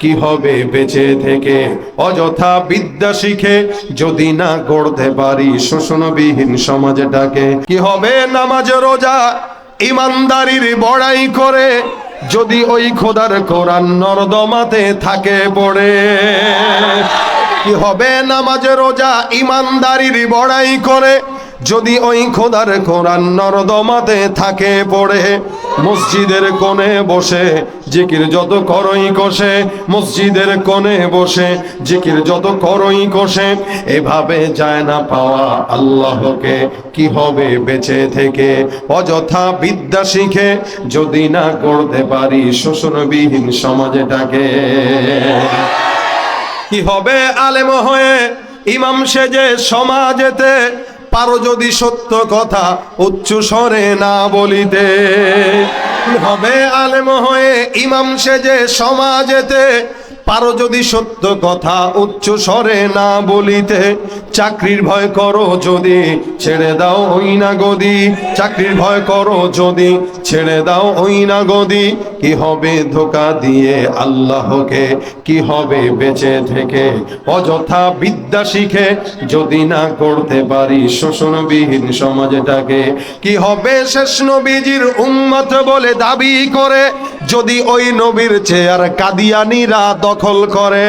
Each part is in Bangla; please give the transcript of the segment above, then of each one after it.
কি হবে বেঁচে থেকে? অযথা বিদ্যা শিখে যদি না গড়তে পারি, শোষণবিহীন সমাজটাকে কি হবে নামাজ, রোজা? ইমানদারির বড়াই করে যদি ওই খোদার কোরআন নর্দমাতে থাকে পড়ে। কি হবে নামাজ, রোজা? ইমানদারির বড়াই করে যদি ওই খোদার কোরআন নর্দমাতে থাকে, পড়ে, মসজিদের কোণে বসে, জিকির যত করই কষে, মসজিদের কোণে বসে, জিকির যত করই কষে, এভাবে যায় না পাওয়া আল্লাহকে। কি হবে বেঁচে থেকে? অযথা বিদ্যা শিখে যদি না করতে পারি শোষণবিহীন সমাজটাকে। কি হবে আলেম হয়ে ইমাম সেজে সমাজেতে পারো যদি সত্য কথা উচ্চ স্বরে না বলিতে। হবে আলেম হয়ে ইমাম সেজে সমাজেতে পারো যদি সত্য কথা উচ্চ স্বরে না বলিতে, চাকরির ভয় করো যদি ছেড়ে দাও ওই না গদি। চাকরির ভয় করো যদি ছেড়ে দাও ওই না গদি। কি হবে ধোকা দিয়ে আল্লাহকে, কি হবে বেঁচে থেকে? অযথা বিদ্যা শিখে যদি না করতে পারি শোষণবিহীন সমাজটাকে, কি হবে শেষ নবীজির উম্মত বলে দাবি করে? যদি ওই নবীর চেয়ার কাদিয়ানিরা দখল করে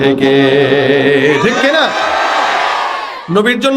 থেকে ঠিক না নবীর জন্য